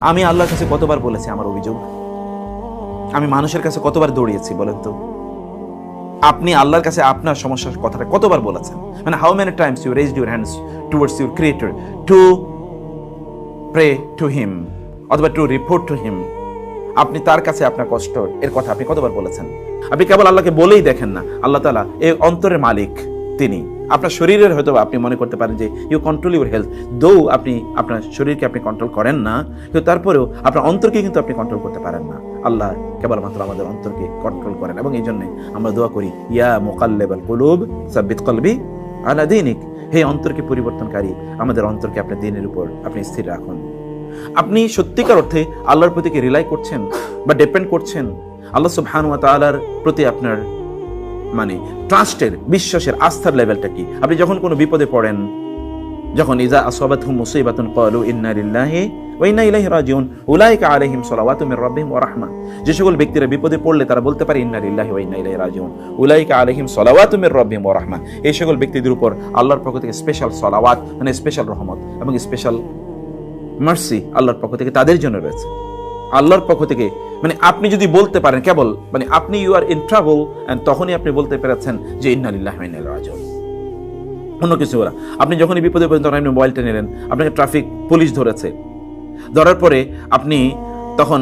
আমি আল্লাহর কাছে কতবার বলেছি আমার অভিযোগ? আমি মানুষের কাছে কতবার দৌড়িয়েছি বলেন তো? আপনি আল্লাহর কাছে আপনার সমস্যার কথাটা কতবার বলেছেন? মানে how many times you raise your hands towards your creator to pray to him অথবা টু রিপোর্ট টু হিম আপনি তার কাছে আপনার কষ্ট এর কথা আপনি কতবার বলেছেন? আপনি কেবল আল্লাহকে বলেই দেখেন না। আল্লাহ তালা এই অন্তরের মালিক। তিনি। আপনার শরীরের হয়তো আপনি মনে করতে পারেন যে ইউ কন্ট্রোল ইউর হেলথ দৌ আপনি, আপনার শরীরকে আপনি কন্ট্রোল করেন না, কিন্তু তারপরেও আপনার অন্তরকে কিন্তু আপনি কন্ট্রোল করতে পারেন না। আল্লাহ কেবলমাত্র আমাদের অন্তরকে কন্ট্রোল করেন এবং এই জন্য আমরা দোয়া করি, ইয়া মোকাল্লেবাল কুলুব, সাব্বিত কলবি আলা দিনিক। হে অন্তরকে পরিবর্তনকারী, আমাদের অন্তরকে আপনার দিনের উপর আপনি স্থির রাখুন। আপনি সত্যিকার অর্থে আল্লাহর প্রতি কি রিলাই করছেন বা ডিপেন্ড করছেন? আল্লাহ সুবহানু ওয়া তাআলার প্রতি আপনার মানে ট্রাস্টের বিশ্বাসের আস্থার লেভেলটা কি? আপনি যখন কোনো বিপদে পড়েন, যখন ইজা ওয়া ইন্না ইলাইহি রাজিউন, উলাইকা আলাইহিম সালাওয়াতু মির রাব্বিহিম ওয়া রাহমা যে সকল ব্যক্তিরা বিপদে পড়লে তারা বলতে পারে ওয়া ইন্না ইলাইহি রাজিউন। উলাইকা আলাইহিম মির রাব্বিহিম ওয়া রাহমা এই সকল ব্যক্তিদের উপর আল্লাহর পক্ষ থেকে স্পেশাল সালাওয়াত মানে স্পেশাল রহমত এবং স্পেশাল মার্সি আল্লাহর পক্ষ থেকে তাদের জন্য রয়েছে। আল্লাহর পক্ষ থেকে মানে আপনি যদি বলতে পারেন, কেবল মানে আপনি ইউ আর ইন ট্রাভেল তখনই আপনি বলতে পেরেছেন যে ইন্নালিল্লাহ অন্য কিছু ওরা আপনি যখনই বিপদে পড়েন, তখন আপনি মোবাইলটা নিলেন আপনাকে ট্রাফিক পুলিশ ধরেছে। ধরার পরে আপনি তখন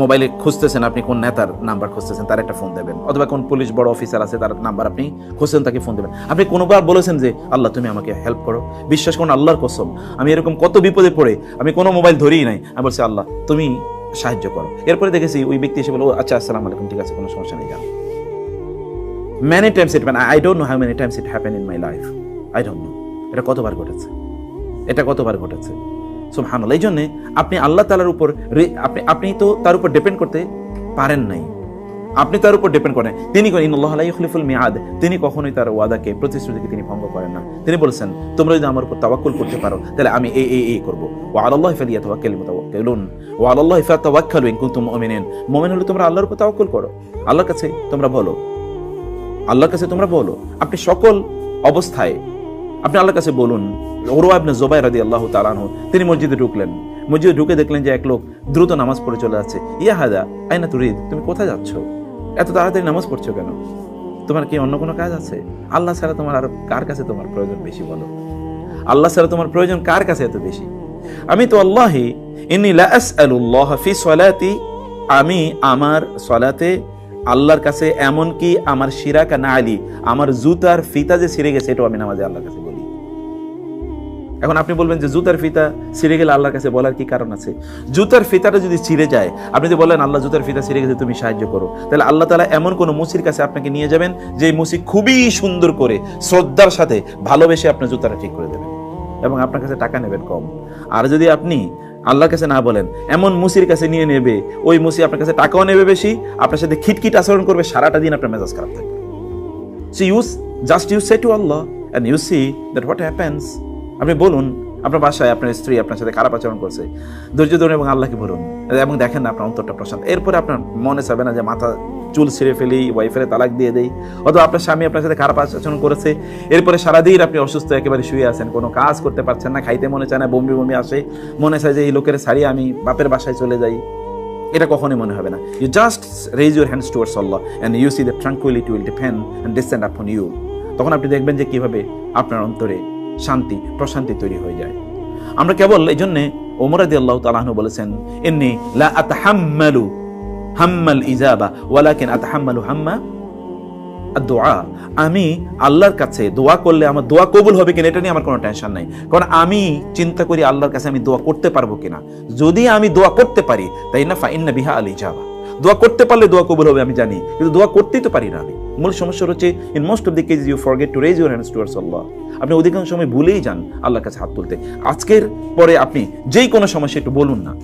মোবাইলে খুঁজতেছেন আপনি কোন নেতার নাম্বার খুঁজতেছেন, তার একটা ফোন দেবেন, অথবা কোন পুলিশ বড় অফিসার আছে, তার নাম্বার আপনি খুঁজছেন, তাকে ফোন দেবেন। আপনি কোনোবার বলেছেন যে, আল্লাহ, তুমি আমাকে হেল্প করো। বিশ্বাস করুন, আল্লাহর কসম, আমি এরকম কত বিপদে পড়ে, আমি কোনো মোবাইল ধরিই নাই। আমি বলছি, আল্লাহ, তুমি সাহায্য করো। এরপরে দেখেছি ওই ব্যক্তি এসে বলো "ও, আচ্ছা আসসালামু আলাইকুম ঠিক আছে কোনো সমস্যা নেই যান মেনি টাইমস ইট মানে I don't know how many times it happen in my life I don't know এটা কতবার ঘটেছে? এটা কতবার ঘটেছে? সুবহানাল্লাহ। এই জন্যে আপনি আল্লাহ তালার উপর আপনি আপনি তো তার উপর ডিপেন্ড করতে পারেন নাই। আপনি তার উপর ডিপেন্ড করেন। তিনি করেন লা ইখলিফুল তিনি কখনোই তার ওয়াদাকে, প্রতিশ্রুতিকে তিনি ভঙ্গ করেন না। তিনি বলেছেন, তোমরা যদি আমার উপর তাওয়াক্কুল করতে পারো, তাহলে আমি এই এই এই করব। ওয়া আলাল্লাহি ফালিয়াতাওয়াক্কালিল মুতাওয়াক্কিলুন। ওয়া আলাল্লাহি ফাতাওয়াক্কালু ইন কুনতুম মুমিনিন। মুমিন হলে তোমরা আল্লাহর উপর তাওয়াক্কুল করো। আল্লাহর কাছে তোমরা বলো। আল্লাহর কাছে তোমরা বলো। আপনি সকল অবস্থায়, আপনি আল্লাহর কাছে বলুন। ওরওয়া ইবনে জুবাইর রাদিয়াল্লাহু তাআলা আনহু, তিনি মসজিদে ঢুকলেন। মসজিদে ঢুকে দেখলেন যে এক লোক দ্রুত নামাজ পড়ে চলে যাচ্ছে। ইয়া হাদা, আইনা তুরিদ? তুমি কোথায় যাচ্ছ? এত তাড়াতাড়ি নামাজ পড়ছো কেন? তোমার কি অন্য কোনো কাজ আছে? আল্লাহ ছাড়া তোমার আর কার কাছে তোমার প্রয়োজন বেশি বলো? আল্লাহ ছাড়া তোমার প্রয়োজন কার কাছে এত বেশি? আমি তো আল্লাহি, ইন্নী লা আসআলুল্লাহ ফি সলাতি, আমি আমার সলাতে আল্লাহর কাছে এমন কি আমার শিরাকা না আলি আমার জুতার ফিতা যে ছিঁড়ে গেছে, এটাও আমি নামাজে আল্লাহর কাছে এখন আপনি বলবেন যে জুতার ফিতা ছিঁড়ে গেলে আল্লাহর কাছে বলার কি কারণ আছে? জুতার ফিতাটা যদি ছিঁড়ে যায়, আপনি যদি বলেন, আল্লাহ, জুতার ফিতা ছিঁড়ে গেছে, তুমি সাহায্য করো। তাহলে আল্লাহ তালা এমন কোনো মুসির কাছে আপনাকে নিয়ে যাবেন যে মুসি খুবই সুন্দর করে, শ্রদ্ধার সাথে ভালোবেসে আপনার জুতাটা ঠিক করে দেবেন এবং আপনার কাছে টাকা নেবেন কম। আর যদি আপনি আল্লাহর কাছে না বলেন, এমন মুসির কাছে নিয়ে নেবে, ওই মুসি আপনার কাছে টাকাও নেবে বেশি, আপনার সাথে খিটখিট আচরণ করবে, সারাটা দিন আপনার মেজাজ খারাপ থাকবে। So use just you say to Allah and you see that what happens আপনি বলুন, আপনার বাসায় আপনার স্ত্রী আপনার সাথে খারাপ আচরণ করছে, ধৈর্য ধরুন এবং আল্লাহকে বলুন। এবং দেখেন না আপনার অন্তরটা প্রশান্ত। এরপরে আপনার মনে চাবে না যে মাথা, চুল ছিঁড়ে ফেলি ওয়াইফের তালাক দিয়ে দেই, অথবা আপনার স্বামী আপনার সাথে খারাপ আচরণ করেছে। এরপরে সারাদিন আপনি অসুস্থ, একেবারে শুয়ে আছেন, কোনো কাজ করতে পারছেন না, খাইতে মনে চায় না, বমি বমি আসে, মনে চায় যে এই লোকের ছাড়িয়ে আমি বাপের বাসায় চলে যাই। এটা কখনোই মনে হবে না। You just raise your hands towards Allah and you see the tranquility will depend and descend upon you তখন আপনি দেখবেন যে কীভাবে আপনার অন্তরে শান্তি, প্রশান্তি তৈরি হয়ে যায়। আমরা কেবল এই জন্যে ওমরাদি আল্লাহ তালাহনু বলেছেন এমনি লা আতাহাম্মালু হাম্মাল ইজাবা, ওয়ালাকিন আতাহাম্মালু হাম্মা দোয়া আমি আল্লাহর কাছে দোয়া করলে আমার দোয়া কবুল হবে কিনা এটা নিয়ে আমার কোনো টেনশন নাই। কারণ আমি চিন্তা করি আল্লাহর কাছে আমি দোয়া করতে পারব কিনা। যদি আমি দোয়া করতে পারি তাই না ফাইন্না বিহা আলী যাবা দোয়া করতে পারলে দোয়া কবুল হবে, আমি জানি। কিন্তু দোয়া করতেই তো পারি না আমি। মূল সমস্যা হচ্ছে in most of the case you forget to raise your hands towards Allah আপনি অধিকাংশ সময় ভুলেই যান আল্লাহর কাছে হাত তুলতে। আজকের পরে আপনি যেই কোনো সমস্যা একটু বলুন না।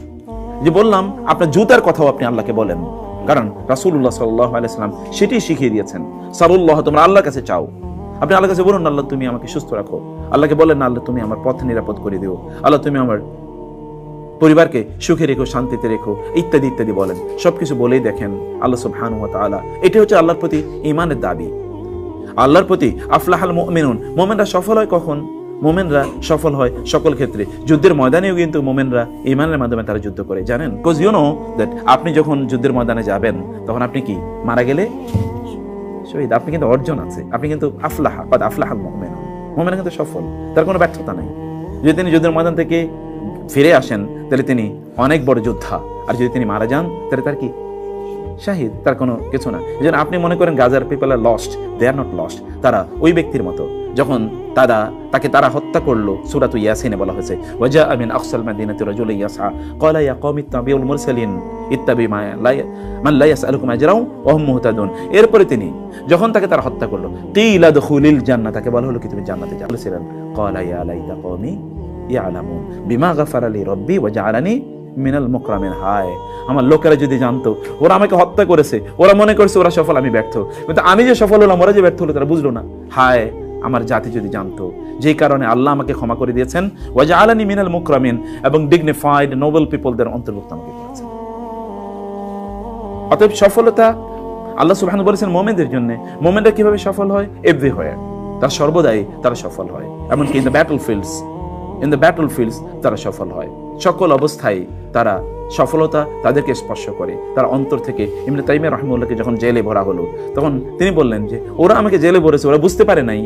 যে বললাম, আপনার জুতার কথাও আপনি আল্লাহকে বলেন। কারণ রাসূলুল্লাহ সাল্লাহ আলাইসালাম সেটি শিখিয়ে দিয়েছেন। সারুল্লাহ, তোমরা আল্লাহর কাছে চাও। আপনি আল্লাহর কাছে বলুন, আল্লাহ, তুমি আমাকে সুস্থ রাখো। আল্লাহকে বলেন, আল্লাহ, তুমি আমার পথ নিরাপদ করে দিও। আল্লাহ, তুমি আমার পরিবারকে সুখে রেখো, শান্তিতে রেখো, ইত্যাদি ইত্যাদি বলেন। সবকিছু বলেই দেখেন আল্লাহ সুবহানাহু ওয়া তাআলা। এটি হচ্ছে আল্লাহর প্রতি ঈমানের দাবি। আল্লাহর প্রতি আফলাহাল মুমিনুন, মুমিনরা সফল হয় কখন? মোমেনরা সফল হয় সকল ক্ষেত্রে। যুদ্ধের ময়দানেও কিন্তু মোমেনরা ইমানের মাধ্যমে তারা যুদ্ধ করে। জানেন? কোজ ইউ নো দ্যাট আপনি যখন যুদ্ধের ময়দানে যাবেন, তখন আপনি কি, মারা গেলে? শহীদ, আপনি কিন্তু অর্জন আছে। আপনি কিন্তু আফলাহা বা আফলাহাল মোমেন মোমেন কিন্তু সফল, তার কোনো ব্যর্থতা নাই। যদি তিনি যুদ্ধের ময়দান থেকে ফিরে আসেন, তাহলে তিনি অনেক বড় যোদ্ধা। আর যদি তিনি মারা যান, তাহলে তার কি? শাহিদ, তার কোনো কিছু না। এই আপনি মনে করেন গাজার people are lost they are not lost তারা ওই ব্যক্তির মতো। যখন তারা, তাকে তারা হত্যা করল, সুরাতু ইয়াসিনে বলা হয়েছে ওয়াজা আমিন আকসাল মাদিনাতি রাজুল ইয়াসা ক্বালা ইয়া কওমি ইত্তাবিউল মুরসালিন, ইত্তাবি মা লা মান লা ইয়াসআলুকুম আজরাও ওয়া হুম মুহতাদুন। এরপরে তিনি, যখন তাকে তারা হত্যা করল কিলা দুখুলিল জান্নাহ তাকে বলা হলো কি, তুমি জান্নাতে যাও। বলেছিলেন, ক্বালা ইয়া লাইতা কওমি ইয়ালামুন। বিমা রব্বি জাআলানি মিনাল হায়, আমার লোকেরা যদি জানতো, ওরা আমাকে হত্যা করেছে, ওরা মনে করছে ওরা সফল, আমি ব্যর্থ। কিন্তু আমি যে সফল হলাম, ওরা যে ব্যর্থ হলো, তারা বুঝলো না। হায়, আমার জাতি যদি জানতো, যেই কারণে আল্লাহ আমাকে ক্ষমা করে দিয়েছেন ওয়াজা আলানি মিনাল মুকরামিন, এবং ডিগনিফাইড নোবেল পিপলদের অন্তর্ভুক্ত আমাকে করেছেন। অতএব সফলতা আল্লাহ সুবহান বলেছেন মোমেনদের জন্য। মোমেনরা কীভাবে সফল হয়? এভরি হয়। তার সর্বদাই তারা সফল হয়। এমনকি in the battle fields in the battle fields তারা সফল হয়। সকল অবস্থায় তারা সফলতা তাদেরকে স্পর্শ করে। তার অন্তর থেকে ইমনি তাইমে রহমুল্লাহকে যখন জেলে ভরা হলো, তখন তিনি বললেন যে, ওরা আমাকে জেলে ভরেছে, ওরা বুঝতে পারে নাই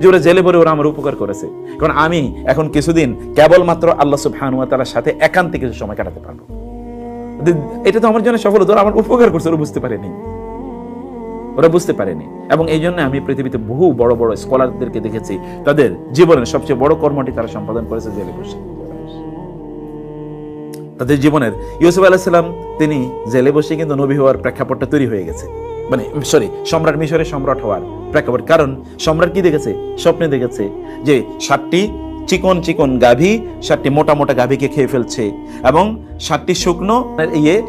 যে ওরা জেলে ভরে ওরা আমার উপকার করেছে। কারণ আমি এখন কিছুদিন কেবলমাত্র আল্লাহ সুবহানুয়া তালার সাথে একান্তে কিছু সময় কাটাতে পারব। এটা তো আমার জন্য সফলতা, ওরা আমার উপকার করছে, ওরা বুঝতে পারেনি। ওরা বুঝতে পারেনি। এবং এই জন্য আমি পৃথিবীতে বহু বড় বড় স্কলারদেরকে দেখেছি, তাদের জীবনের সবচেয়ে বড় কর্মটি তারা সম্পাদন করেছে জেলে বসে। তাদের জীবনের, ইউসুফ আলাহিসাল্লাম তিনি জেলে বসে কিন্তু নবী হওয়ার প্রেক্ষাপটটা তৈরি হয়ে গেছে। মানে সরি সম্রাট মিশরের সম্রাট হওয়ার প্রেক্ষাপট। কারণ, সম্রাট কি দেখেছে? স্বপ্নে দেখেছে যে সাতটি চিকন চিকন গাভী, সাতটি মোটা মোটা গাভীকে খেয়ে ফেলছে। এবং সাতটি শুকনো ইয়ে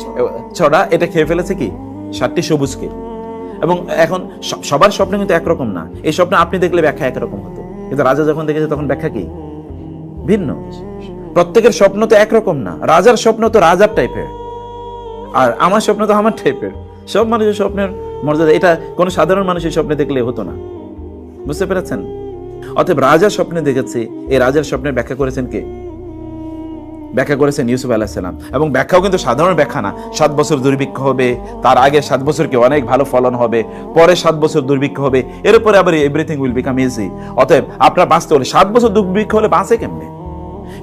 ছড়া, এটা খেয়ে ফেলেছে কি? সাতটি সবুজকে। এবং এখন সবার স্বপ্ন কিন্তু একরকম না। এই স্বপ্ন আপনি দেখলে ব্যাখ্যা একরকম হতো। কিন্তু রাজা যখন দেখেছে, তখন ব্যাখ্যা কি? ভিন্ন। প্রত্যেকের স্বপ্ন তো একরকম না। রাজার স্বপ্ন তো রাজার টাইপের আর আমার স্বপ্ন তো আমার টাইপের সব মানুষের স্বপ্নের মর্যাদা, এটা কোনো সাধারণ মানুষের স্বপ্নে দেখলে হতো না। বুঝতে পেরেছেন? অতএব রাজার স্বপ্নে দেখেছে, এই রাজার স্বপ্নের ব্যাখ্যা করেছেন কে? ব্যাখ্যা করেছেন ইউসুফ আলাহিসাল্লাম এবং ব্যাখ্যাও কিন্তু সাধারণ ব্যাখ্যা না। সাত বছর দুর্ভিক্ষ হবে, তার আগে সাত বছর কি অনেক ভালো ফলন হবে, পরে সাত বছর দুর্ভিক্ষ হবে এরপরে আবার এভরিথিং উইল বিকাম ইজি অতএব আপনার বাঁচতে হলে, সাত বছর দুর্ভিক্ষ হলে বাঁচে কেমনে?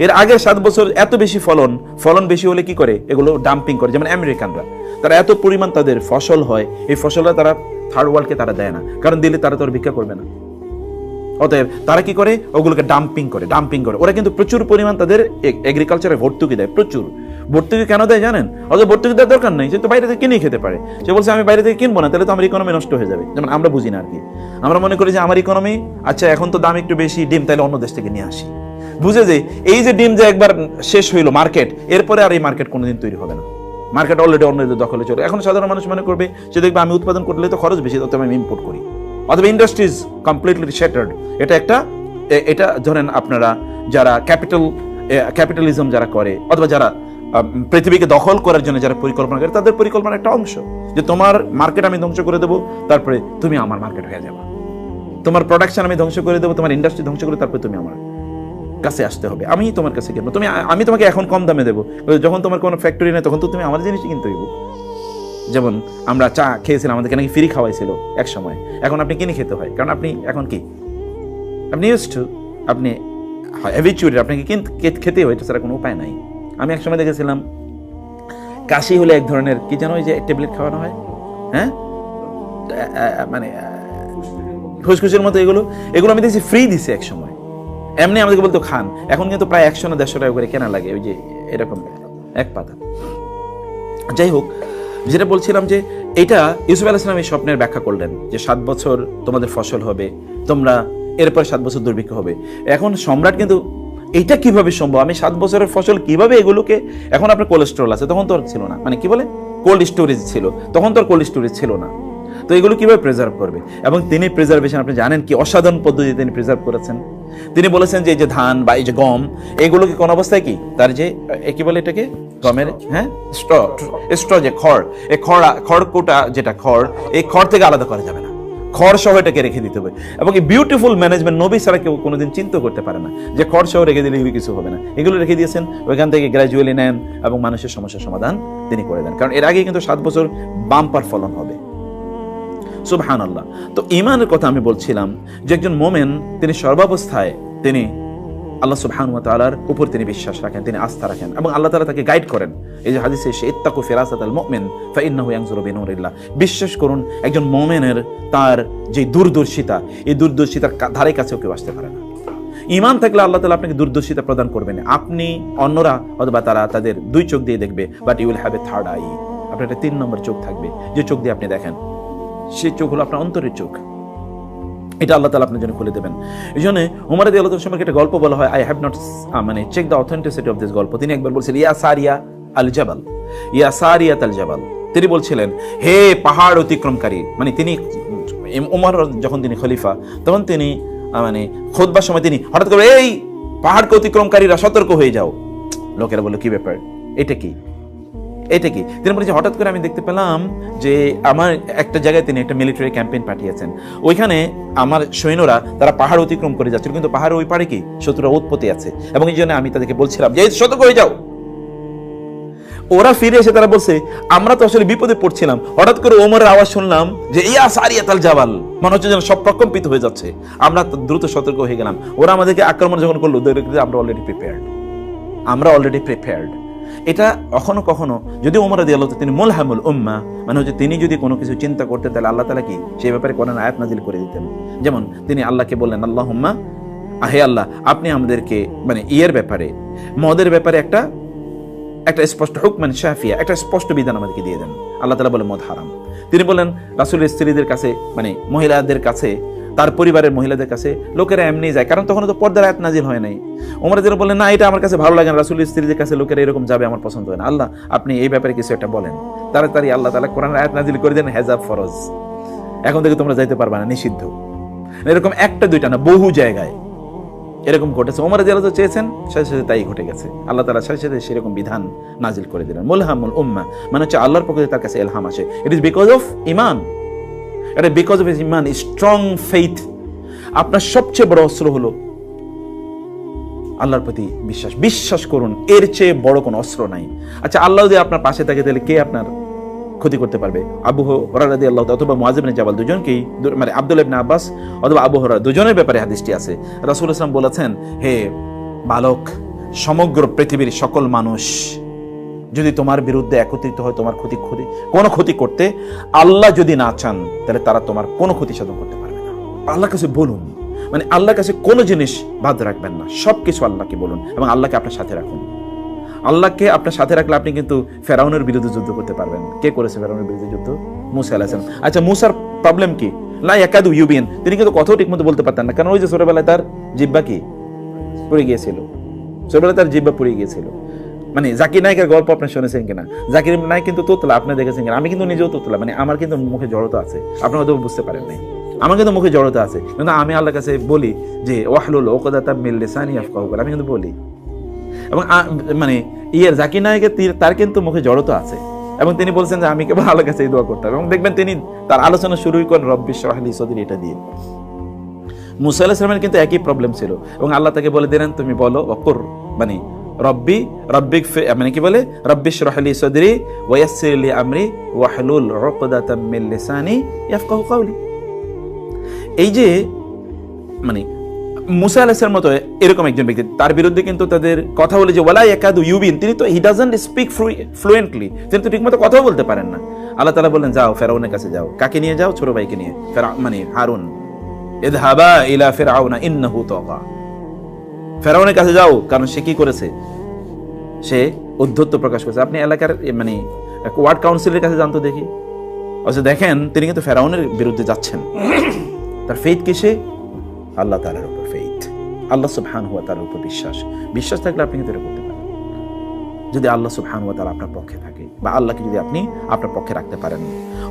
এর আগে সাত বছর এত বেশি ফলন ফলন বেশি হলে কি করে? এগুলো ডাম্পিং করে, যেমন আমেরিকানরা। তারা এত পরিমাণ তাদের ফসল হয়, এই ফসলটা তারা থার্ড ওয়ার্ল্ডকে তারা দেয় না। কারণ দিলে তারা তো ভিক্ষা করবে না। অতএব তারা কি করে? ওগুলোকে ডাম্পিং করে ডাম্পিং করে। ওরা কিন্তু প্রচুর পরিমাণ তাদের এগ্রিকালচারে ভর্তুকি দেয়, প্রচুর। ভর্তুকি কেন দেয় জানেন? অত ভর্তুকি দেওয়ার দরকার নেই, সে তো বাইরে থেকে কিনেই খেতে পারে। সে বলছে, আমি বাইরে থেকে কিনবো না, তাহলে তো আমার ইকোনমি নষ্ট হয়ে যাবে। যেমন আমরা বুঝি না আর কি। আমরা মনে করি যে আমার ইকোনমি আচ্ছা এখন তো দাম একটু বেশি, ডিম তাহলে অন্য দেশ থেকে নিয়ে আসি। বুঝে যে এই যে ডিম যে একবার শেষ হইল মার্কেট এরপরে আর এই মার্কেট কোনোদিন তৈরি হবে না। মার্কেট অলরেডি অন্যদের দখলে চলে। এখন সাধারণ মানুষ মনে করবে যে দেখবে আমি উৎপাদন করলে তো খরচ বেশি, তত আমি ইম্পোর্ট করি। অথবা ইন্ডাস্ট্রিজ কমপ্লিটলি শেটার্ড এটা একটা এটা ধরেন আপনারা যারা ক্যাপিটাল ক্যাপিটালিজম যারা করে, অথবা যারা পৃথিবীকে দখল করার জন্য যারা পরিকল্পনা করে, তাদের পরিকল্পনার একটা অংশ। যে তোমার মার্কেট আমি ধ্বংস করে দেবো, তারপরে তুমি আমার মার্কেট হয়ে যাবে। তোমার প্রোডাকশন আমি ধ্বংস করে দেবো, তোমার ইন্ডাস্ট্রি ধ্বংস করে তারপরে তুমি আমার কাছে আসতে হবে। আমি তোমার কাছে কিনবো তুমি, আমি তোমাকে এখন কম দামে দেবো। যখন তোমার কোনো ফ্যাক্টরি নেই, তখন তো তুমি আমার জিনিসই কিনতে হইব। যেমন আমরা চা খেয়েছিলাম, আমাদেরকে নাকি ফ্রি খাওয়াইছিল এক সময় এখন আপনি কিনে খেতে হয়? কারণ আপনি এখন কি? আপনি ইউজ টু আপনি হ্যাবিচুয়েটেড আপনাকে কিন- খে- খেতে হয়, এটা ছাড়া কোনো উপায় নাই। আমি এক সময় দেখেছিলাম, কাশি হলে এক ধরনের কি জানো ওই যে ট্যাবলেট খাওয়ানো হয়? হ্যাঁ? মানে ফুসফুসের মতো এগুলো। এগুলো আমি দেখছি ফ্রি দিছে এক সময় এমনি আমাদেরকে বলতো, খান। এখন কিন্তু প্রায় একশো না দেড়শো টাকা করে কেনা লাগে, ওই যে এরকম এক পাতা। যাই হোক যেটা বলছিলাম যে এটা ইউসুফ আলাইসলাম এই স্বপ্নের ব্যাখ্যা করলেন যে সাত বছর তোমাদের ফসল হবে, তোমরা এরপর সাত বছর দুর্ভিক্ষ হবে। এখন সম্রাট কিন্তু এটা কীভাবে সম্ভব? আমি সাত বছরের ফসল কীভাবে এগুলোকে, এখন আপনার কোলেস্ট্রল আছে, তখন তো আর ছিল না। মানে কি বলে? কোল্ড স্টোরেজ ছিল। তখন তো কোল্ড স্টোরেজ ছিল না। তো এগুলো কীভাবে প্রিজার্ভ করবে? এবং তিনি প্রিজার্ভেশন আপনি জানেন কি অসাধারণ পদ্ধতি তিনি প্রিজার্ভ করেছেন। তিনি বলেছেন যে এই যে ধান বা এই যে গম এগুলোকে কোন অবস্থায় কি? তার যে কি বলে এটাকে? গমের হ্যাঁ? স্ট্র যে খড় এই খড় খড়কুটা যেটা খড়, এই খড় থেকে আলাদা করা যাবে না। খড় সহ এটাকে রেখে দিতে হবে। এবং এই বিউটিফুল ম্যানেজমেন্ট নবী ছাড়া কেউ কোনোদিন চিন্তা করতে পারে না যে খড় সহ রেখে দিলে কিছু হবে না। এগুলো রেখে দিয়েছেন, ওইখান থেকে গ্র্যাজুয়ালি নেন এবং মানুষের সমস্যার সমাধান তিনি করে দেন। কারণ এর আগে কিন্তু সাত বছর বাম্পার ফলন হবে। সুবহান আল্লাহ তো ইমানের কথা আমি বলছিলাম যে একজন মোমেন, তিনি সর্বাবস্থায় তিনি আল্লাহ সুবহান ওয়া তাআলার উপর তিনি বিশ্বাস রাখেন, তিনি আস্থা রাখেন এবং আল্লাহ তাআলা তাকে গাইড করেন। এই যে হাদিসে এসে, ইত্তাকু ফিরাসাত আল মুমিন, ফাইন্নাহু ইয়ানজুরু বিনুরিল্লাহ। বিশ্বাস করুন, একজন মোমেনের তার যে দূরদর্শিতা, এই দূরদর্শিতার ধারে কাছেও কেউ আসতে পারে না। ইমান থাকলে আল্লাহ তালা আপনাকে দূরদর্শিতা প্রদান করবেন। আপনি, অন্যরা অথবা তারা তাদের দুই চোখ দিয়ে দেখবে but you will have a third eye আপনার একটা তিন নম্বর চোখ থাকবে, যে চোখ দিয়ে আপনি দেখেন। সেই চোখ হলো আপনার অন্তরের চোখ। এটা আল্লাহ তালা আপনার জন্য খুলে দেবেন। এই জন্য উমর আদি আল্লাহ সম্পর্কে একটা গল্প বলা হয়। আই হ্যাভ নট মানে check the authenticity of this গল্প। তিনি একবার বলছিলেন ইয়া সারিয়া আল জাবাল ইয়া সারিয়াত আল জাবাল তিনি বলছিলেন, হে পাহাড় অতিক্রমকারী। মানে তিনি উমর যখন তিনি খলিফা, তখন তিনি মানে খোদবার সময় তিনি হঠাৎ করে, এই পাহাড়কে অতিক্রমকারীরা সতর্ক হয়ে যাও। লোকেরা বলল, কি ব্যাপার? এটা কি? এটা কি? তিনি বলেছে, হঠাৎ করে আমি দেখতে পেলাম যে আমার একটা জায়গায় তিনি একটা মিলিটারি ক্যাম্পেইন পাঠিয়েছেন। ওইখানে আমার সৈন্যরা, তারা পাহাড় অতিক্রম করে যাচ্ছিল। কিন্তু পাহাড়ের ওই পাড়ে কি? শত্রুরা উৎপত্তি আছে। এবং এই জন্য আমি তাদেরকে বলছিলাম যে সতর্ক হয়ে যাও। ওরা ফিরে এসে তারা বলছে, আমরা তো আসলে বিপদে পড়ছিলাম। হঠাৎ করে ওমরের আওয়াজ শুনলাম যে, ইয়া সারিয়াতাল জাবাল, মনে হচ্ছে যেন সব প্রকম্পিত হয়ে যাচ্ছে। আমরা দ্রুত সতর্ক হয়ে গেলাম। ওরা আমাদেরকে আক্রমণ যখন করল আমরা অলরেডি প্রিপেয়ার্ড আমরা অলরেডি প্রিপেয়ার্ড এটা কখনো কখনো যদি ওমর আদি আল্লাহ তিনি মুলহামুল উম্মা মানে হচ্ছে তিনি যদি কোনো কিছু চিন্তা করতেন, তাহলে আল্লাহ তালা কি সেই ব্যাপারে কোরআন আয়াত নাজিল করে দিতেন? যেমন তিনি আল্লাহকে বললেন আল্লাহ হুম্মা আহে আল্লাহ, আপনি আমাদেরকে মানে ইয়ের ব্যাপারে, মদের ব্যাপারে একটা একটা স্পষ্ট হুকমান শাফিয়া, একটা স্পষ্ট বিধান আমাদেরকে দিয়ে দেন। আল্লাহ তালা বলে, মদ হারাম। তিনি বলেন রাসুলের স্ত্রীদের কাছে মানে মহিলাদের কাছে তার পরিবারের মহিলাদের কাছে লোকেরা এমনি যায়, কারণ তখন তো পর্দার আয়াত নাজিল হয় নাই। ওমর যেন বললেন, না, এটা আমার কাছে ভালো লাগে না, রাসুলের স্ত্রীদের কাছে লোকেরা এরকম যাবে, আমার পছন্দ হয় না। আল্লাহ, আপনি এই ব্যাপারে কিছু একটা বলেন। তাড়াতাড়ি আল্লাহ তালা কোরআন আয়াত নাজিল করে দেন, হেজাব ফরজ। এখন থেকে তোমরা যাইতে পারবে না, নিষিদ্ধ। এরকম একটা, দুইটা না, বহু জায়গায় এরকম ঘটেছে। ওমর জেলা তো চেয়েছেন, সাথে সাথে তাই ঘটে গেছে। আল্লাহ তালা সাথে সাথে সেরকম বিধান নাজিল করে দিলেন। মুলহামুল উম্মা মানে হচ্ছে আল্লাহর পক্ষ তার কাছে এলহাম আসে। ইট ইজ বিকজ অফ ইমান এটা বিকজ অফ ইমান স্ট্রং ফেইথ আপনার সবচেয়ে বড় অস্ত্র হলো আল্লাহর প্রতি বিশ্বাস। বিশ্বাস করুন, এর চেয়ে বড় কোনো অস্ত্র নাই। আচ্ছা আল্লাহ যদি আপনার পাশে থাকে, তাহলে কে আপনার ক্ষতি করতে পারবে? আবু হরাদি আল্লাহ অথবা মুআজিবিন জাবাল, দুজনকেই মানে আব্দুল ইবনে আব্বাস অথবা আবু হরা দুজনের ব্যাপারে হাদিসটি আছে। রাসূল ইসলাম বলেছেন, হে বালক, সমগ্র পৃথিবীর সকল মানুষ যদি তোমার বিরুদ্ধে একত্রিত হয় তোমার ক্ষতি ক্ষতি, কোনো ক্ষতি করতে আল্লাহ যদি না চান, তাহলে তারা তোমার কোনো ক্ষতি সাধন করতে পারবে না। আল্লাহর কাছে বলুন মানে আল্লাহর কাছে কোনো জিনিস বাদ রাখবেন না সব কিছু আল্লাহকে বলুন এবং আল্লাহকে আপনার সাথে রাখুন। আল্লাহকে আপনার সাথে রাখলে আপনি কিন্তু ফেরাউনের বিরুদ্ধে যুদ্ধ করতে পারবেন। কে করেছে ফেরাউনের বিরুদ্ধে যুদ্ধ? মুসা আলাহিসাম আচ্ছা মুসার প্রবলেম কি? না একাদু ইউবিন। তিনি কিন্তু কথাও ঠিক মতো বলতে পারতেন না, কারণ ওই যে ছোটবেলায় তার জিব্বা কি? পড়ে গিয়েছিল। ছোটবেলায় তার জিব্বা পড়ে গিয়েছিল। মানে জাকির নায়কের গল্প আপনি শুনেছেন কিনা? জাকির নায়ক কিন্তু তোতলা, আপনি দেখেছেন কিনা? আমি কিন্তু নিজেও তোতলা মানে আমার কিন্তু মুখে জড়তা আছে। আপনি হয়তো বুঝতে পারেন নাই। আমার কিন্তু মুখে জড়তা আছে। কিন্তু আমি আল্লাহর কাছে বলি যে, ওয়াহলুল ওকদাতা মিল লিসানি আফকাহু। আমি কিন্তু বলি। এবং মানে ইয়ের জাকির নায়কের তীর- কিন্তু মুখে জড়তা আছে। এবং তিনি বলছেন যে, আমি কেবল আল্লাহর কাছে এই দোয়া করতাম। এবং দেখবেন তিনি তার আলোচনা শুরুই করেন, রব্বি শাহলি সদির, এটা দিয়ে। মুসা আলাহ কিন্তু একই প্রবলেম ছিল। এবং আল্লাহ তাকে বলে দিলেন তুমি বলো অকর মানে রব্বি, রব্বিক মানে কি বলে? রব্বি শরহলি সদরি ওয়াসিরলি আমরি ওয়াহলুল উকদাতাম মিন ইয়াফকাহু কাওলি। এই যে মানে মুসা আলাহিসের মতো এরকম একজন ব্যক্তি, তার বিরুদ্ধে কিন্তু তাদের কথা বলে যে, ওয়ালা একাদু ইউবিন তিনি তো হি ডাজন্ট স্পিক ফ্লুয়েন্টলি তিনি তো ঠিকমতো কথাও বলতে পারেন না। আল্লাহ তালা বললেন, যাও, ফেরাউনের কাছে যাও। কাকে নিয়ে যাও? ছোট ভাইকে নিয়ে। ফেরা মানে হারুন। ইদহাবা ইলা ফিরআউনা ইন্নাহু তাগা। ফেরাউনের কাছে যাও, কারণ সে কি করেছে? সে উদ্ধত্ত প্রকাশ করেছে। আপনি এলাকার মানে ওয়ার্ড কাউন্সিলের কাছে জানতো দেখি। অথচ দেখেন, তিনি কিন্তু ফেরাউনের বিরুদ্ধে যাচ্ছেন। তার ফেইথ কিসে আল্লাহ তালার উপর ফেইথ আল্লাহ সুবহান হুয়া তার উপর বিশ্বাস। বিশ্বাস থাকলে আপনি কিন্তু এটা করতে পারেন। যদি আল্লাহ সুবহান হুয়া তাআলা আপনার পক্ষে থাকে, বা আল্লাহকে যদি আপনি আপনার পক্ষে রাখতে পারেন।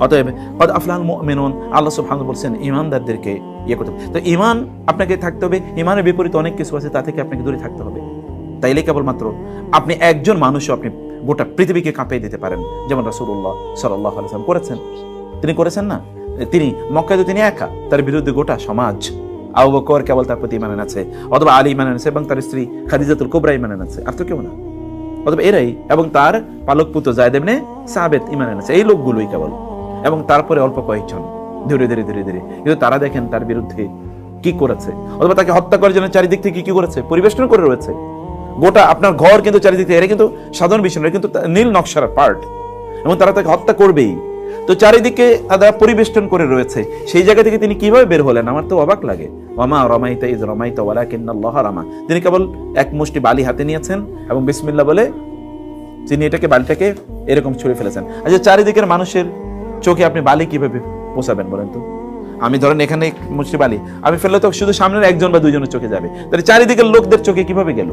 অতএব, কদ আফলাল মুমিনুন আল্লাহ সুবহান বলছেন ইমানদারদেরকে ইয়ে করতে হবে। তো ইমান আপনাকে থাকতে হবে ইমানের বিপরীত অনেক কিছু আছে, তা থেকে আপনাকে দূরে থাকতে হবে। তাইলে কেবলমাত্র আপনি একজন মানুষও আপনি গোটা পৃথিবীকে কাঁপিয়ে দিতে পারেন, যেমন রাসূলুল্লাহ সাল্লাল্লাহু আলাইহি ওয়াসাল্লাম করেছেন। তিনি করেছেন না? তিনি মক্কায় তিনি একা, তার বিরুদ্ধে গোটা সমাজ। আবু বকর কেবল তার প্রতি ইমান আছে অথবা আলী ইমান আছে এবং তার স্ত্রী খাদিজাতুল কোবরা ইমান আছে আর তো কেউ না। অথবা এরাই, এবং তার পালক পুত্র জায়দেবনে সাবেত ইমান আছে এই লোকগুলোই কেবল। এবং তারপরে অল্প কয়েকজন। ধীরে ধীরে ধীরে ধীরে। কিন্তু তারা দেখেন তার বিরুদ্ধে কি করেছে? অথবা তাকে হত্যা করার জন্য চারিদিক থেকে কি করেছে? পরিবেষ্টন করে রয়েছে। গোটা আপনার ঘর কিন্তু চারিদিক থেকে এরা কিন্তু সাধারণ বিষয় নয়, কিন্তু নীল নকশার পার্ট এবং তারা তাকে হত্যা করবেই। তো চারিদিকে তারা পরিবেষ্টন করে রয়েছে। সেই জায়গা থেকে তিনি কীভাবে বের হলেন? আমার তো অবাক লাগে। ওয়ামা রমাইতা ইজ রমাইতা ওয়ালাকিন্নাল্লাহ রামা। তিনি কেবল এক মুষ্টি বালি হাতে নিয়েছেন এবং বিসমিল্লা বলে তিনি এটাকে, বালিটাকে এরকম ছুঁড়ে ফেলেছেন। আচ্ছা চারিদিকের মানুষের চোখে আপনি বালি কীভাবে পোষাবেন বলেন তো? আমি ধরেন এখানে মুষ্টি বালি আমি ফেললে তো শুধু সামনের একজন বা দুইজনের চোখে যাবে। তাহলে চারিদিকের লোকদের চোখে কীভাবে গেল?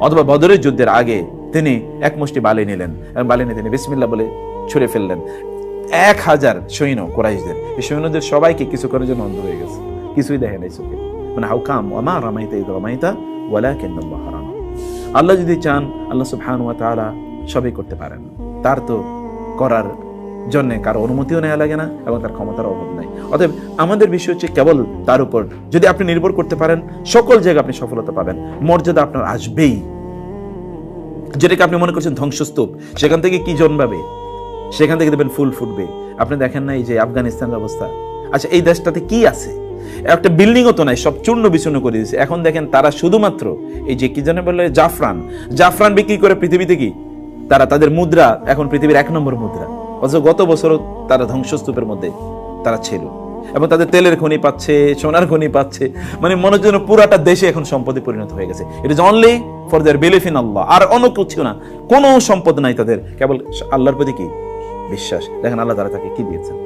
অথবা বদরের যুদ্ধের আগে তিনি এক মুষ্টি বালি নিলেন, এবং বালি নিয়ে তিনি বিসমিল্লা বলে ছুঁড়ে ফেললেন। এক হাজার সৈন্য কোরাইশদের, এই সৈন্যদের সবাইকে কিছু করার জন্য অন্ধ হয়ে গেছে। কিছুই দেখে নাই চোখে। মানে হাউ কাম? ওমা রামাইতা ইদ রামাইতা? ওয়ালা কেন্দাল্লাহ রামা আল্লাহ যদি চান, আল্লাহ সুবহান ওয়া তাআলা সবই করতে পারেন। তার তো করার জন্য কারও অনুমতিও নেওয়া লাগে না এবং তার ক্ষমতার অভাব নাই। অতএব আমাদের বিষয় হচ্ছে কেবল তার উপর। যদি আপনি নির্ভর করতে পারেন, সকল জায়গায় আপনি সফলতা পাবেন। মর্যাদা আপনার আসবেই। যেটাকে আপনি মনে করছেন ধ্বংসস্তূপ, সেখান থেকে কি জন্মাবে? সেখান থেকে দেখবেন ফুল ফুটবে। আপনি দেখেন না এই যে আফগানিস্তানের অবস্থা? আচ্ছা এই দেশটাতে কি আছে? একটা বিল্ডিংও তো নাই, সব চূর্ণ বিচূর্ণ করে দিয়েছে। এখন দেখেন তারা শুধুমাত্র এই যে কি জানে বলে, জাফরান। জাফরান বিক্রি করে পৃথিবীতে কি? তারা তাদের মুদ্রা এখন পৃথিবীর এক নম্বর মুদ্রা। অথচ গত বছরও তারা ধ্বংসস্তূপের মধ্যে তারা ছিল। এবং তাদের তেলের খনি পাচ্ছে, সোনার খনি পাচ্ছে মানে মনে হচ্ছে পুরাটা দেশে এখন সম্পদে পরিণত হয়ে গেছে। It is only for their belief in Allah আর অন্য কিছু না। কোনো সম্পদ নাই তাদের। কেবল আল্লাহর প্রতি কি? বিশ্বাস। দেখেন আল্লাহ তারা তাকে কি দিয়েছেন?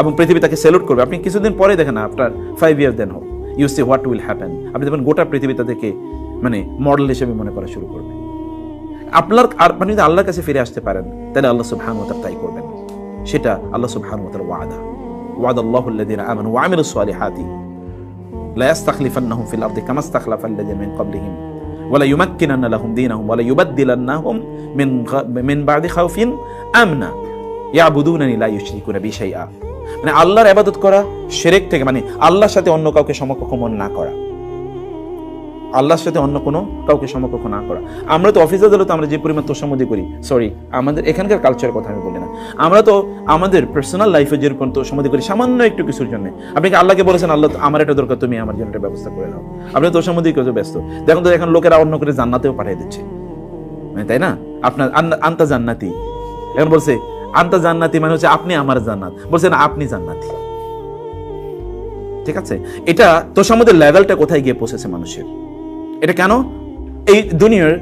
এবং পৃথিবী তাকে সেলুট করবে। আপনি কিছুদিন পরে দেখেন আফটার ফাইভ ইয়ার দেন হোক you see what will happen আপনি দেখবেন গোটা পৃথিবী তাদেরকে মানে মডেল হিসেবে মনে করা শুরু করবে। আপনার আপনি যদি আল্লাহর কাছে ফিরে আসতে পারেন, তাহলে আল্লাহ সুবহান ওয়া তাই করবেন। সেটা আল্লাহ সুবহান ওয়া তাআলার ওয়াদা। ওয়াদা আল্লাহু আল্লাযীনা আমানু ওয়া আমিলুস সালিহাতি। আরদি কামা ইস্তাখলাফা আল্লাযীনা মিন ক্বাবলিহিম। ওয়া লা ইউমাক্কিনান্না লাহুম দীনাহুম ওয়া লা ইউবাদদিলান্নাহুম মিন গা- মিন বা'দি খাউফিন আমনা। ইয়াবুদুনানি লা ইউশরিকুনা বি শাইআ। মানে আল্লাহর ইবাদত করা, শিরক থেকে মানে আল্লাহর সাথে অন্য কাউকে সমকক্ষ না করা। আল্লাহর সাথে অন্য কোনো কাউকে সমকক্ষ না করা। আমরা তো অফিস আদালতে আমরা যে পরিমাণ তোষামদি করি সরি আমাদের এখানকার কালচারের কথা আমি বলি না। আমরা তো আমাদের পার্সোনাল লাইফে যেরকম তোষামদি করি, সামান্য একটু কিছুর জন্য। আপনি কি আল্লাহকে বলেছেন, আল্লাহ, আমার এটা দরকার, তুমি আমার জন্য একটা ব্যবস্থা করে নাও আপনি তোষামদি করতে ব্যস্ত। দেখুন তো, এখন লোকেরা অন্য করে জান্নাতেও পাঠিয়ে দিচ্ছে। মানে তাই না? আপনার আন্তা জান্নাতি। এখন বলছে, আন্তা জান্নাতি মানে হচ্ছে আপনি আমার জান্নাত। বলছেন আপনি জান্নাতি। ঠিক আছে? এটা তোষামদের লেভেলটা কোথায় গিয়ে পৌঁছেছে মানুষের? এটা কেন? এই দুনিয়ার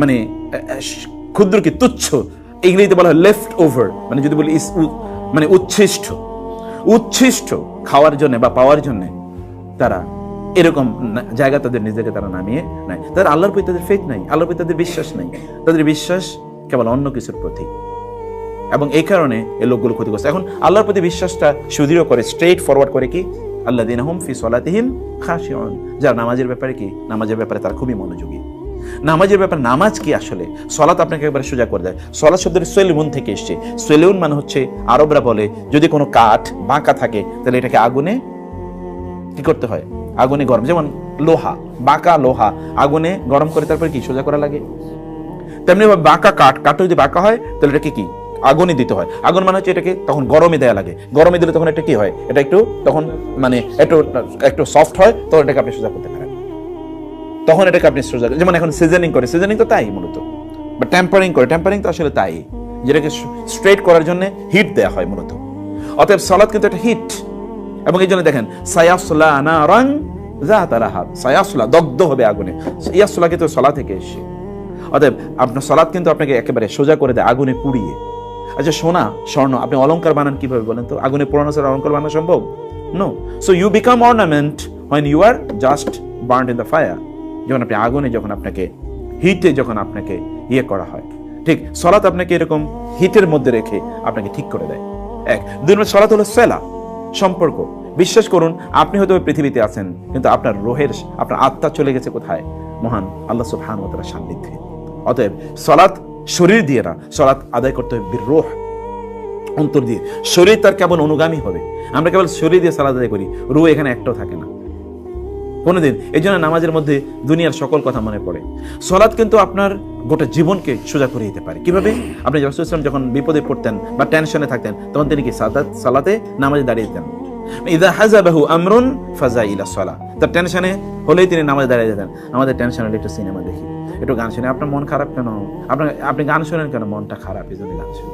মানে ক্ষুদ্র কি তুচ্ছ ইংরেজিতে বলা হয় লেফট ওভার মানে যদি বলি মানে উচ্ছিষ্ট। উচ্ছিষ্ট খাওয়ার জন্য বা পাওয়ার জন্য তারা এরকম জায়গা তাদের নিজেকে তারা নামিয়ে নেয়। তাদের আল্লাহর প্রতি তাদের ফেথ নাই, আল্লাহর প্রতি তাদের বিশ্বাস নাই। তাদের বিশ্বাস কেবল অন্য কিছুর প্রতি। এবং এই কারণে এই লোকগুলো ক্ষতিগ্রস্ত। এখন আল্লাহর প্রতি বিশ্বাসটা সুদৃঢ় করে স্ট্রেট ফরওয়ার্ড করে কি? আল্লাহ দিন হুম ফি সলাতিহিম খাসিয়ন যারা নামাজের ব্যাপারে কি? নামাজের ব্যাপারে তারা খুবই মনোযোগী। নামাজের ব্যাপারে নামাজ কি আসলে? সলাত আপনাকে একবারে সোজা করে দেয়। সলাত শব্দের সোয়েলিউন থেকে এসছে। সোয়েলিউন মানে হচ্ছে আরবরা বলে, যদি কোনো কাঠ বাঁকা থাকে, তাহলে এটাকে আগুনে কি করতে হয়? আগুনে গরম। যেমন লোহা, বাঁকা লোহা, আগুনে গরম করে তারপরে কি? সোজা করা লাগে। তেমনি বাঁকা কাঠ কাঠ যদি বাঁকা হয়, তাহলে এটাকে কি? আগুনে দিতে হয়। আগুন মানে হচ্ছে এটাকে তখন গরমে দেওয়া লাগে। গরমে দিলে তখন এটা কি হয়? এটা একটু তখন মানে একটু একটু সফট হয়, তখন এটাকে আপনি সোজা করতে পারেন। তখন এটাকে আপনি সোজা, যেমন এখন সিজনিং করে সিজনিং তো তাই মূলত। বা টেম্পারিং করে টেম্পারিং তো আসলে তাই। যেটাকে স্ট্রেট করার জন্য হিট দেওয়া হয় মূলত। অতএব সলাদ কিন্তু একটা হিট এবং এই জন্য দেখেন, সায়াসলা না রং তারা সায়াসলা দগ্ধ হবে আগুনে। ইয়াসলা কিন্তু সলা থেকে এসে। অতএব আপনার সলাদ কিন্তু আপনাকে একেবারে সোজা করে দেয় আগুনে পুড়িয়ে। আচ্ছা সোনা, স্বর্ণ, আপনি অলংকার বানান কীভাবে বলেন তো? আগুনে পোড়ানো ছাড়া অলংকার বানানো সম্ভব? No so you become ornament when you are just burn in the fire যখন আপনি আগুনে, যখন আপনাকে হিটে, যখন আপনাকে ইয়ে করা হয়। ঠিক, সলাৎ আপনাকে এরকম হিটের মধ্যে রেখে আপনাকে ঠিক করে দেয়। এক। দুই নম্বর, সলাৎ হলো সেলা, সম্পর্ক। বিশ্বাস করুন, আপনি হয়তো পৃথিবীতে আছেন, কিন্তু আপনার রোহের, আপনার আত্মা চলে গেছে কোথায়? মহান আল্লাহ সুবহান ও তার সান্নিধ্যে। অতএব সলাৎ শরীর দিয়ে না, সলাৎ আদায় করতে হবে রোহ অন্তর দিয়ে। শরীর তার কেবল অনুগামী হবে। আমরা কেবল শরীর দিয়ে সালাদ আদায় করি রু এখানে একটাও থাকে না। কোনোদিন, এই জন্য নামাজের মধ্যে দুনিয়ার সকল কথা মনে পড়ে। সলাদ কিন্তু আপনার গোটা জীবনকে সোজা করে দিতে পারে। কীভাবে? আপনি ইসলাম যখন বিপদে পড়তেন বা টেনশনে থাকতেন, তখন তিনি কি সালাত সালাতে নামাজে দাঁড়িয়ে দিতেন? ইদা হাজাবাহু আমরুন ফাজা ইলা সলা তার টেনশনে হলেই তিনি নামাজে দাঁড়িয়ে যেতেন। আমাদের টেনশন হলে একটু সিনেমা দেখি। একটু গান শুনে। আপনার মন খারাপ কেন? আপনার আপনি গান শোনেন কেন? মনটা খারাপ এই জন্য গান শুনি।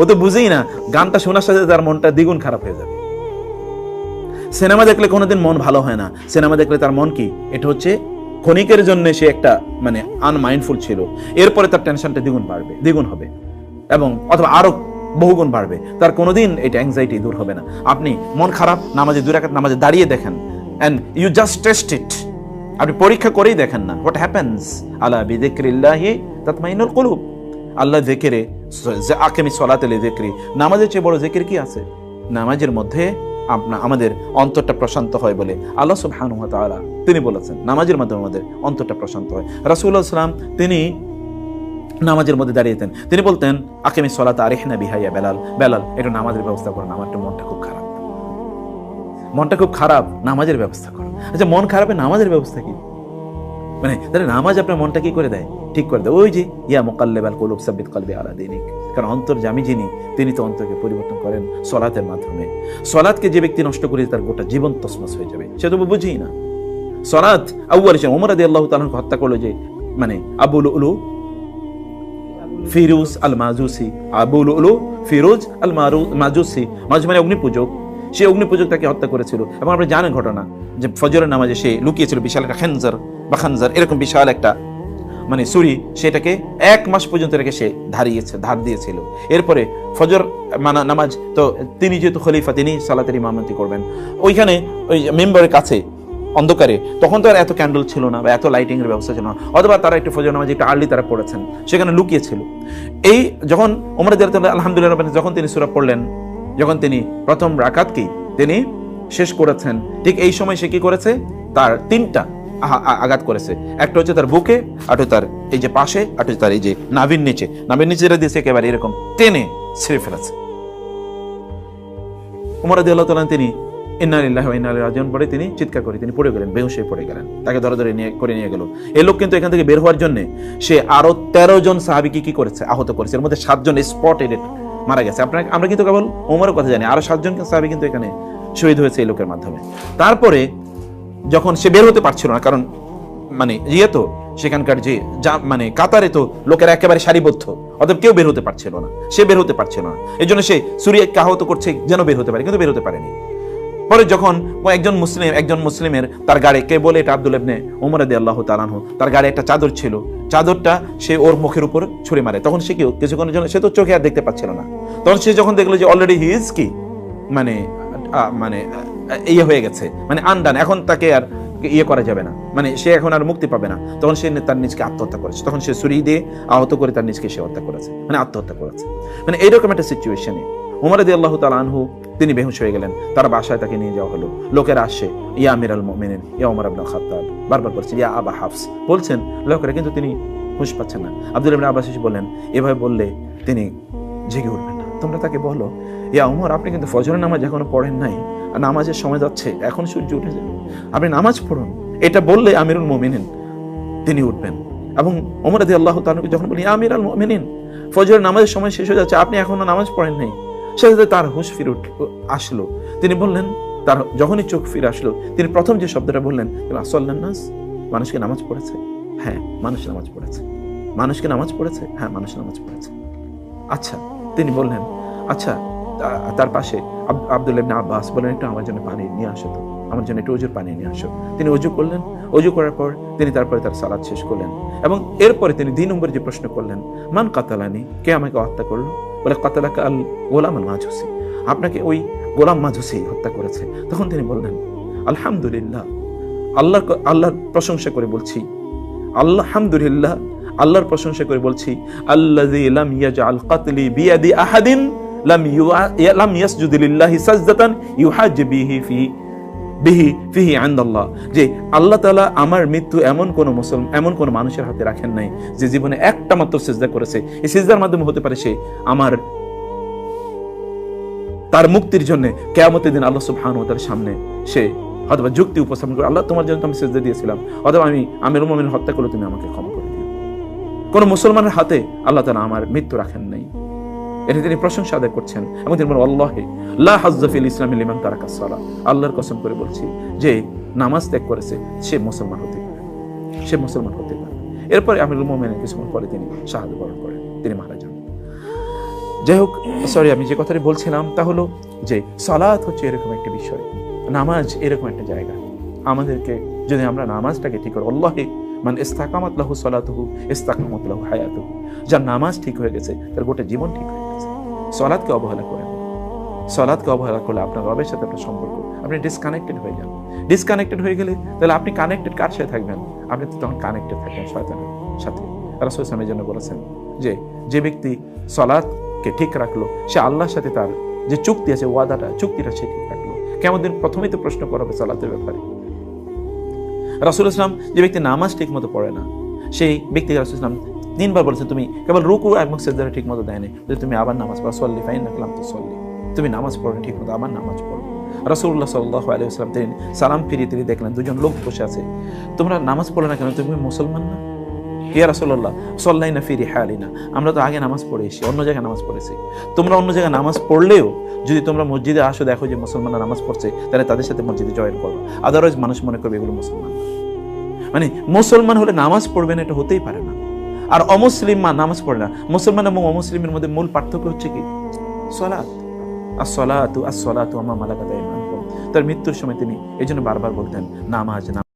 ও তো বুঝেই না, গানটা শোনার সাথে তার মনটা দ্বিগুণ খারাপ হয়ে যাবে। সিনেমা দেখলে কোনোদিন মন ভালো হয় না। সিনেমা দেখলে তার মন কি? এটা হচ্ছে ক্ষণিকের জন্য সে একটা মানে আনমাইন্ডফুল ছিল। এরপরে তার টেনশনটা দ্বিগুণ বাড়বে, দ্বিগুণ হবে। এবং অথবা আরও বহুগুণ বাড়বে। তার কোনোদিন এটা অ্যাংজাইটি দূর হবে না। আপনি মন খারাপ, নামাজে দুই রাকাত নামাজে দাঁড়িয়ে দেখেন and you just test it আপনি পরীক্ষা করেই দেখেন না। হোয়াট হ্যাপেন্স আলা বিদিক্রিল্লাহি তাতমাইনুল কুলুব। আল্লাহ জেকেরে আকেমি সলাতেলে জেকরি। নামাজের চেয়ে বড় জেকের কি আছে? নামাজের মধ্যে আপনা আমাদের অন্তরটা প্রশান্ত হয় বলে আল্লাহ সুবহানাহু ওয়া তাআলা তিনি বলেছেন। নামাজের মাধ্যমে আমাদের অন্তরটা প্রশান্ত হয়। রাসূলুল্লাহ সাল্লাম তিনি নামাজের মধ্যে দাঁড়িয়েতেন তিনি বলতেন, আকেমি সলাত আরেহনা বিহাইয়া বেলাল। বেলাল, একটু নামাজের ব্যবস্থা করুন। আমার একটু মনটা খুব খারাপ। মনটা খুব খারাপ, নামাজের ব্যবস্থা করুন। আচ্ছা মন খারাপে নামাজের ব্যবস্থা কি? মানে তাহলে নামাজ আপনার মনটা কি করে দেয়? ঠিক করে দেয়। ওই যে, ইয়া মোকাল্লেবাল কলুব সাব্বিত কলবে আলা দিনিক। কারণ অন্তর জামি যিনি, তিনি তো অন্তরকে পরিবর্তন করেন সলাতের মাধ্যমে। সলাৎকে যে ব্যক্তি নষ্ট করে তার গোটা জীবন তসমস হয়ে যাবে। সে তো বুঝেই না। সলাৎ আবু আলিস ওমর আদি আল্লাহ তালাকে হত্যা করল যে মানে আবুল উলু ফিরুজ আল মাজুসি আবুল উলু ফিরোজ আল মারু মাজুসি মাঝ মানে অগ্নিপূজক সে অগ্নিপূজক তাকে হত্যা করেছিল। এবং আপনি জানেন ঘটনা, যে ফজরের নামাজে সে লুকিয়েছিল বিশাল একটা খেনজার বা খানজার, এরকম বিশাল একটা মানে সুরি সেটাকে এক মাস পর্যন্ত রেখে সে ধারিয়েছে, ধার দিয়েছিল। এরপরে ফজর মানা, নামাজ, তো তিনি যেহেতু খলিফা, তিনি সালাতের ইমামতি করবেন। ওইখানে ওই মেম্বারের কাছে অন্ধকারে, তখন তো আর এত ক্যান্ডেল ছিল না বা এত লাইটিং এর ব্যবস্থা ছিল না। অথবা তারা একটু ফজর নামাজ একটু আর্লি তারা পড়েছেন। সেখানে লুকিয়েছিল। এই যখন ওমর আলহামদুলিল্লাহ যখন তিনি সূরা পড়লেন যখন তিনি প্রথম রাকাতকেই তিনি শেষ করেছেন, ঠিক এই সময় সে কি করেছে? তার তিনটা আঘাত করেছে। একটা হচ্ছে তার বুকে, আর তার এই যে পাশে, আর তার এই যে নাভির নিচে। নাভির নিচে যেটা দিয়েছে একেবারে এরকম টেনে ছিঁড়ে ফেলেছে। উমর রাদিয়াল্লাহু তাআলা তিনি পরে তিনি চিৎকার করে তিনি পড়ে গেলেন, বেহুশ পড়ে গেলেন। তাকে ধরে ধরে নিয়ে, করে নিয়ে গেল। এই লোক কিন্তু এখান থেকে বের হওয়ার জন্য সে আরও তেরো জন সাহাবিকে কি করেছে? আহত করেছে। এর মধ্যে সাতজন স্পট এডেড মারা গেছে। আপনার আমরা কিন্তু কেবল ওমরের কথা জানি। আরও সাতজন সাহাবি কিন্তু এখানে শহীদ হয়েছে এই লোকের মাধ্যমে। তারপরে যখন সে বের হতে পারছিল না, কারণ মানে ইয়ে তো, সেখানকার যে মানে কাতারে তো লোকেরা একেবারে সারিবদ্ধ। অতএব কেউ বের হতে পারছিল না। সে বের হতে পারছিল না। এই জন্য সে সুরিয়াকে আহত করছে, যেন বের হতে পারে, কিন্তু বের হতে পারেনি। পরে যখন একজন মুসলিম, একজন মুসলিমের, তার গাড়ি, কে বলে এটা আব্দুল ইবনে উমর রাদি আল্লাহ তালানহু তার গাড়ি একটা চাদর ছিল। চাদরটা সে ওর মুখের উপর ছুঁড়ে মারে। তখন সে কি, কিছুক্ষণের জন্য সে তো চোখে আর দেখতে পাচ্ছিল না। তখন সে যখন দেখল যে অলরেডি হি ইজ কি মানে মানে ইয়ে হয়ে গেছে মানে আনডান এখন তাকে আর ইয়ে করা যাবে না। মানে সে এখন আর মুক্তি পাবে না। তখন সে তার নিজকে আত্মহত্যা করেছে। তখন সে ছুরি দিয়ে আহত করে তার নিজকে সে হত্যা করেছে মানে আত্মহত্যা করেছে। মানে এইরকম একটা সিচুয়েশনে উমর রাদি আল্লাহ তালা আনহু, তিনি বেহুশ হয়ে গেলেন। তার বাসায় তাকে নিয়ে যাওয়া হলো। লোকেরা আসে, ইয়া আমির আল মোমেনিন, ইয়া ওমর আবনা খাত্তাব। বারবার বলছেন ইয়া আবা হাফস। বলছেন, লোকেরা কিন্তু তিনি হুঁশ পাচ্ছেন না। আব্দুল ইবনে আব্বাস বললেন, এভাবে বললে তিনি জেগে উঠবেন না। তোমরা তাকে বলো, ইয়া উমর, আপনি কিন্তু ফজরের নামাজ এখনও পড়েন নাই। আর নামাজের সময় যাচ্ছে, এখন সূর্য উঠে যাবে। আপনি নামাজ পড়ুন। এটা বললে আমিরুল মোমিনিন, তিনি উঠবেন। এবং ওমর আদি আল্লাহ তালুকে যখন বলি "ইয়া আমির আল মোমিনিন, ফজরের নামাজের সময় শেষ হয়ে যাচ্ছে, আপনি এখনও নামাজ পড়েন নাই। সেটাতে তার হুঁশ ফিরে আসলো। তিনি বললেন, তার যখনই চোখ ফিরে আসলো, তিনি প্রথম যে শব্দটা বললেন আসল্লান মানুষকে নামাজ পড়েছে। হ্যাঁ মানুষ নামাজ পড়েছে। মানুষকে নামাজ পড়েছে? হ্যাঁ মানুষ নামাজ পড়েছে। আচ্ছা তিনি বললেন আচ্ছা তার পাশে আব- আব্দুল আব্বাস বললেন, একটু আমার জন্য পানি নিয়ে আসো তো। আমার জন্য একটু অজুর পানি নিয়ে আসো। তিনি অজু করলেন অজু করার পর তিনি তারপরে তার সালাদ শেষ করলেন এবং এরপরে তিনি দুই নম্বর যে প্রশ্ন করলেন, মান কাতালানি, কে আমাকে হত্যা করল? বলে, কাতালাকা আল গোলাম আল মাজুসি, আপনাকে ওই গোলাম মাজুসি হত্যা করেছে। তখন তিনি বললেন, আলহামদুলিল্লাহ আল্লাহ আল্লাহর প্রশংসা করে বলছি আল্লাহ হামদুলিল্লাহ আল্লাহর প্রশংসা করে বলছি ফি বিহি, ফিহি আন্দাল্লাহ, যে আল্লাহ তাআলা আমার মৃত্যু এমন কোন মুসলমান, এমন কোন মানুষের হাতে রাখেন নাই, যে জীবনে একটা মাত্র সিজদা করেছে। এই সিজদার মাধ্যমে হতে পারে সে আমার তার মুক্তির জন্য কেয়ামতের দিন আল্লাহ সুবহান ও তার সামনে সে অথবা যুক্তি উপস্থাপন করে, আল্লাহ, তোমার জন্য তো আমি সেজদা দিয়েছিলাম। অথবা আমি আমির মোমিন হত্যা করলে তুমি আমাকে ক্ষমা করে দিও। কোন মুসলমানের হাতে আল্লাহ তালা আমার মৃত্যু রাখেন নাই। এটা তিনি প্রশংসা আদায় করছেন। এবং তিনি বলেন, আল্লাহে, লা হাজ্জাফিল ইসলাম লিমান তারাকা সালা। আল্লাহর কসম করে বলছি যে, নামাজ ত্যাগ করেছে, সে মুসলমান হতে পারে। সে মুসলমান হতে পারে। এরপরে আমিরুল মোমেনের কিছুক্ষণ পরে তিনি শাহাদ বরণ করেন, তিনি মারা যান। যাই হোক সরি আমি যে কথাটি বলছিলাম তা হলো যে, সালাত হচ্ছে এরকম একটা বিষয়, নামাজ এরকম একটা জায়গা। আমাদেরকে, যদি আমরা নামাজটাকে ঠিক করো, আল্লাহে মানে ইস্তাকামাত লাহু সালাতুহু, ইস্তাকামাত লাহু হায়াতুহু। যার নামাজ ঠিক হয়ে গেছে, তার গোটা জীবন ঠিক হয়ে গেছে। সলাদকে অবহেলা করেন। সলাদকে অবহেলা করলে আপনার রবের সাথে আপনার সম্পর্ক, আপনি ডিসকানেক্টেড হয়ে যান। ডিসকানেক্টেড হয়ে গেলে তাহলে আপনি কানেক্টেড কার সাথে থাকবেন? আপনি তো তখন কানেক্টেড থাকবেন শয়তানের সাথে। রাসূল ইসলামের জন্য বলেছেন যে যে ব্যক্তি সলাদকে ঠিক রাখল, সে আল্লাহর সাথে তার যে চুক্তি আছে, ওয়াদাটা, চুক্তিটা সে ঠিক রাখল। কেমন দিন প্রথমেই তো প্রশ্ন করা হবে সলাতের ব্যাপারে। রাসুল ইসলাম যে ব্যক্তি নামাজ ঠিক মতো পড়ে না, সেই ব্যক্তিকে রাসুল ইসলাম তিনবার বলেছে, তুমি কেবল রুকু এবং সেজদারে ঠিক মতো দেয়নি। যদি তুমি আবার নামাজ পড়া, সল্লি ফাইন রাখলাম তো সল্লি তুমি নামাজ পড়ো ঠিক মতো আবার নামাজ পড়ো। রাসুল্লাহ সাল্লাহ আলাইসালাম তিনি সালাম ফিরিয়ে তিনি দেখলেন, দুজন লোক বসে আছে। তোমরা নামাজ পড়ো না কেন? তুমি মুসলমান না? রাসুল্লাহ সল্লাই না ফিরি আমরা তো আগে নামাজ পড়ে এসেছি অন্য জায়গায় নামাজ পড়েছি। তোমরা অন্য জায়গায় নামাজ পড়লেও যদি তোমরা মসজিদে আসো, দেখো যে মুসলমানরা নামাজ পড়ছে, তাহলে তাদের সাথে মসজিদে জয়েন করো। আদারওয়াইজ মানুষ মনে করবে এগুলো মুসলমান। মানে মুসলমান হলে নামাজ পড়বে না, এটা হতেই পারে না। আর অমুসলিম মা নামাজ পড়ে না। মুসলমান এবং অমুসলিমের মধ্যে মূল পার্থক্য হচ্ছে কি? সলাৎ। আর সলাতু আর সলাতু আমার মালাকাতায় মান তার মৃত্যুর সময় তিনি এই জন্য বারবার বলতেন, নামাজ নামাজ।